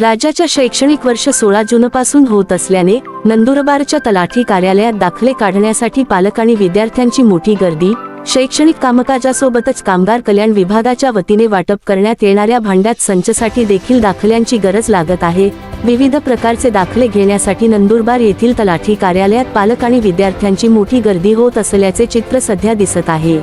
राज्याच्या शैक्षणिक वर्ष सोळा जूनपासून होत असल्याने नंदुरबारच्या तलाठी कार्यालयात दाखले काढण्यासाठी पालक आणि विद्यार्थ्यांची मोठी गर्दी शैक्षणिक कामकाजासोबतच कामगार कल्याण विभागाच्या वतीने वाटप करण्यात येणाऱ्या भांड्यात संचसाठी देखील दाखल्यांची गरज लागत आहे. विविध प्रकारचे दाखले घेण्यासाठी नंदुरबार येथील तलाठी कार्यालयात पालक आणि विद्यार्थ्यांची मोठी गर्दी होत असल्याचे चित्र सध्या दिसत आहे.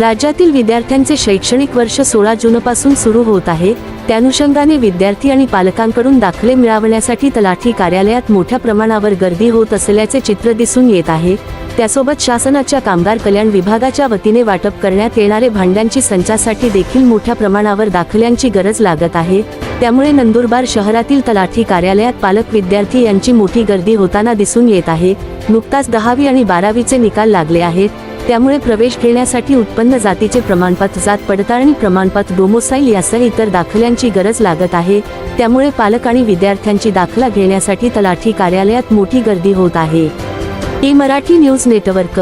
राज्यातील विद्यार्थ्यांचे शैक्षणिक वर्ष सोळा जूनपासून सुरू होत आहे. त्यानुषंगाने विद्यार्थी आणि पालकांकडून दाखले मिळवण्यासाठी तलाठी कार्यालयात मोठ्या प्रमाणावर गर्दी होत असल्याचे चित्र दिसून येत आहे. त्यासोबत शासनाच्या कामगार कल्याण विभागाच्या वतीने वाटप करण्यात येणारे भांड्यांची संचासाठी देखील मोठ्या प्रमाणावर दाखल्यांची गरज लागत आहे. त्यामुळे नंदुरबार शहरातील तलाठी कार्यालयात पालक विद्यार्थी यांची मोठी गर्दी होताना दिसून येत आहे. नुकताच दहावी आणि बारावीचे निकाल लागले आहेत. त्यामुळे प्रवेश घेण्यासाठी उत्पन्न जातीचे प्रमाणपत्र जात पडताळणी प्रमाणपत्र डोमोसाईल यासह इतर दाखल्यांची गरज लागत आहे. त्यामुळे पालक आणि विद्यार्थ्यांची दाखला घेण्यासाठी तलाठी कार्यालयात मोठी गर्दी होत आहे. E Marathi news network.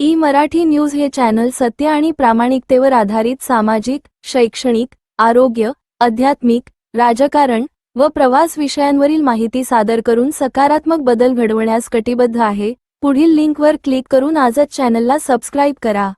E Marathi news हे चॅनल सत्य आणि प्रामाणिकतेवर आधारित सामाजिक शैक्षणिक आरोग्य आध्यात्मिक राजकारण व प्रवास विषयांवरील माहिती सादर करून सकारात्मक बदल घडवण्यास कटिबद्ध आहे. पुढील लिंकवर क्लिक करून आजच चॅनलला सबस्क्राईब करा.